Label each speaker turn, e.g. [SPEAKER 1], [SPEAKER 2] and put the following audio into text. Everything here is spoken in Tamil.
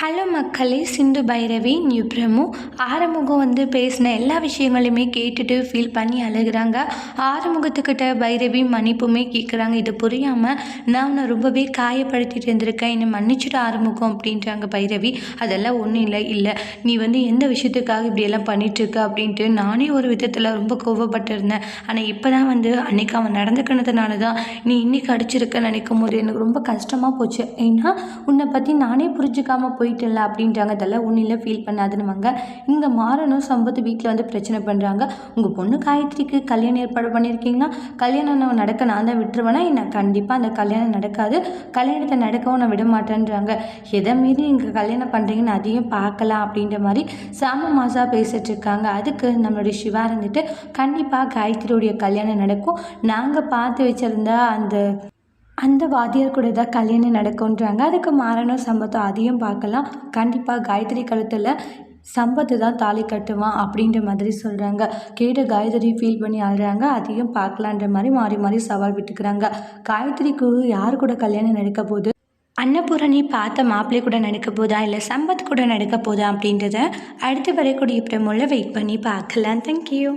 [SPEAKER 1] ஹலோ மக்களே சிந்து பைரவி நியூ பிரமு. ஆறுமுகம் வந்து பேசின எல்லா விஷயங்களையுமே கேட்டுட்டு ஃபீல் பண்ணி அழுகிறாங்க. ஆறுமுகத்துக்கிட்ட பைரவி மன்னிப்புமே கேட்குறாங்க இது புரியாமல் நான் உன்னை ரொம்பவே காயப்படுத்திட்டு இருந்திருக்கேன். என்னை மன்னிச்சுட்டு ஆறுமுகம் அப்படின்றாங்க பைரவி. அதெல்லாம் ஒன்றும் இல்லை இல்லை. நீ வந்து எந்த விஷயத்துக்காக இப்படியெல்லாம் பண்ணிகிட்ருக்க அப்படின்ட்டு நானே ஒரு விதத்தில் ரொம்ப கோவப்பட்டிருந்தேன். ஆனால் இப்போ தான் வந்து அன்றைக்கி அவன் நடந்துக்கினதுனால தான் நீ இன்னைக்கு அடிச்சிருக்க நினைக்கும் போது எனக்கு ரொம்ப கஷ்டமாக போச்சு. ஏன்னா உன்னை பற்றி நானே புரிஞ்சுக்காமல் போய் போயிட்டல அப்படின்றாங்க. அதெல்லாம் ஒன்றும் ஃபீல் பண்ணாதுன்னுவாங்க. இங்கே மாறணும் சம்பத்து வீட்டில் வந்து பிரச்சனை பண்ணுறாங்க உங்கள் பொண்ணு காயத்ரிக்கு கல்யாணம் ஏற்பாடு பண்ணியிருக்கீங்கன்னா கல்யாணம் நடக்க நான் தான் விட்டுருவேன்னா என்ன? கண்டிப்பாக அந்த கல்யாணம் நடக்காது. கல்யாணத்தை நடக்கவும் நான் விட மாட்டேன்றாங்க எதை மீறி இங்கே கல்யாணம் பண்ணுறீங்கன்னு அதையும் பார்க்கலாம் அப்படின்ற மாதிரி சாம மாசாக பேசிகிட்ருக்காங்க இருக்காங்க. அதுக்கு நம்மளுடைய சிவா இருந்துட்டு கண்டிப்பாக காயத்ரியோடைய கல்யாணம் நடக்கும். நாங்கள் பார்த்து வச்சுருந்தா அந்த அந்த வாத்தியார் கூட தான் கல்யாணம் நடக்கும்ன்றாங்க. அதுக்கு மாறணும் சம்பத்தம் அதையும் பார்க்கலாம். கண்டிப்பாக காயத்ரி கழுத்தில் சம்பத்து தான் தாலி கட்டுவான் அப்படின்ற மாதிரி சொல்கிறாங்க கேட்ட காயத்ரி ஃபீல் பண்ணி ஆடுறாங்க அதையும் பார்க்கலான்ற மாதிரி மாறி மாறி சவால் விட்டுக்கிறாங்க. காயத்ரிக்கு யார் கூட கல்யாணம் நடக்க போகுது? அன்னபூரணி பார்த்த மாப்பிள்ளை கூட நடக்க போதா? இல்லை சம்பத் கூட நடக்க போதா அப்படின்றத அடுத்து வரக்கூடிய பிரமுள்ள வெயிட் பண்ணி பார்க்கலாம். தேங்க்யூ